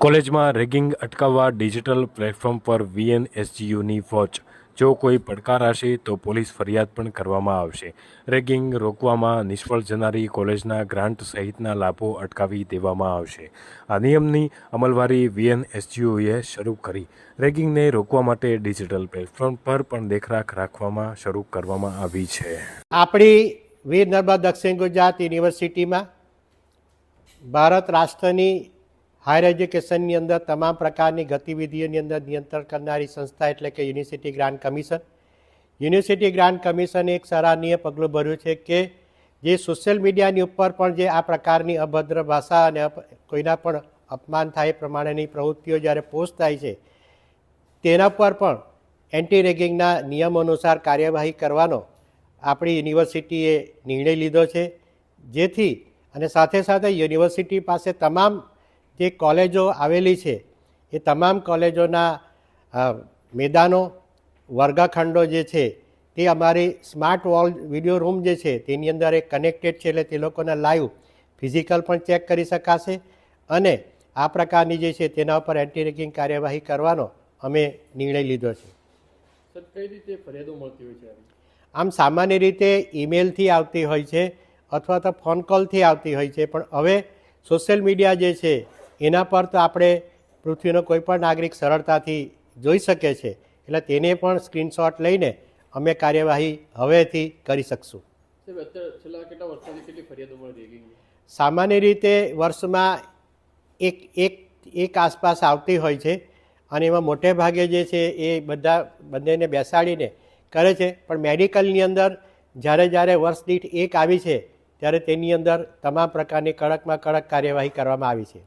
કોલેજમાં રેગિંગ અટકાવવા digital platform પર વીએનએસજીયુની વોચ જો કોઈ પડકારાશે તો પોલીસ ફરિયાદ પણ કરવામાં આવશે. રેગિંગ રોકવામાં નિષ્ફળ જનારી કોલેજના ગ્રાન્ટ સહિતના લાભો અટકાવી દેવામાં આવશે. આ નિયમની અમલવારી વીએનએસજીયુએ શરૂ કરી. રેગિંગને રોકવા માટે ડિજિટલ પ્લેટફોર્મ પર પણ દેખરાખ રાખવામાં શરૂ કરવામાં આવી છે. આપણી વીર નર્મદ દક્ષિણ ગુજરાત યુનિવર્સિટીમાં ભારત રાષ્ટ્રની હાયર એજ્યુકેશનની અંદર તમામ પ્રકારની ગતિવિધિઓની અંદર નિયંત્રણ કરનારી સંસ્થા એટલે કે university grant commission. University grant કમિશને એક સરાહનીય પગલું ભર્યું છે કે જે સોશિયલ મીડિયાની ઉપર પણ જે આ પ્રકારની અભદ્ર ભાષા અને કોઈના પણ અપમાન થાય પ્રમાણેની પ્રવૃત્તિઓ જ્યારે પોસ્ટ થાય છે, તેના પર પણ એન્ટી રેગિંગના નિયમ અનુસાર કાર્યવાહી કરવાનો આપણી યુનિવર્સિટીએ નિર્ણય લીધો છે. જેથી અને સાથે સાથે યુનિવર્સિટી પાસે તમામ જે કોલેજો આવેલી છે એ તમામ કોલેજોના મેદાનો વર્ગખંડો જે છે તે અમારી સ્માર્ટ વોલ વીડિયો રૂમ જે છે તેની અંદર એક કનેક્ટેડ છે એટલે તે લોકોના લાઈવ ફિઝિકલ પણ ચેક કરી શકાશે અને આ પ્રકારની જે છે તેના ઉપર એન્ટી રેગિંગ કાર્યવાહી કરવાનો અમે નિર્ણય લીધો છે. કઈ રીતે ફરિયાદો મળતી હોય છે આમ સામાન્ય રીતે ઈમેલથી આવતી હોય છે અથવા તો ફોન કોલથી આવતી હોય છે પણ હવે સોશિયલ મીડિયા જે છે એના પર તો આપણે પૃથ્વીનો કોઈ પણ નાગરિક સરળતાથી જોઈ શકે છે. એટલે તેને પણ સ્ક્રીનશોટ લઈને અમે કાર્યવાહી હવેથી કરી શકશું. સામાન્ય રીતે વર્ષમાં એક એક એક આસપાસ આવતી હોય છે અને એમાં મોટે ભાગે જે છે એ બધા બંનેને બેસાડીને કરે છે. પણ મેડિકલની અંદર જ્યારે જ્યારે વર્ષ દીઠ એક આવી છે ત્યારે તેની અંદર તમામ પ્રકારની કડકમાં કડક કાર્યવાહી કરવામાં આવી છે.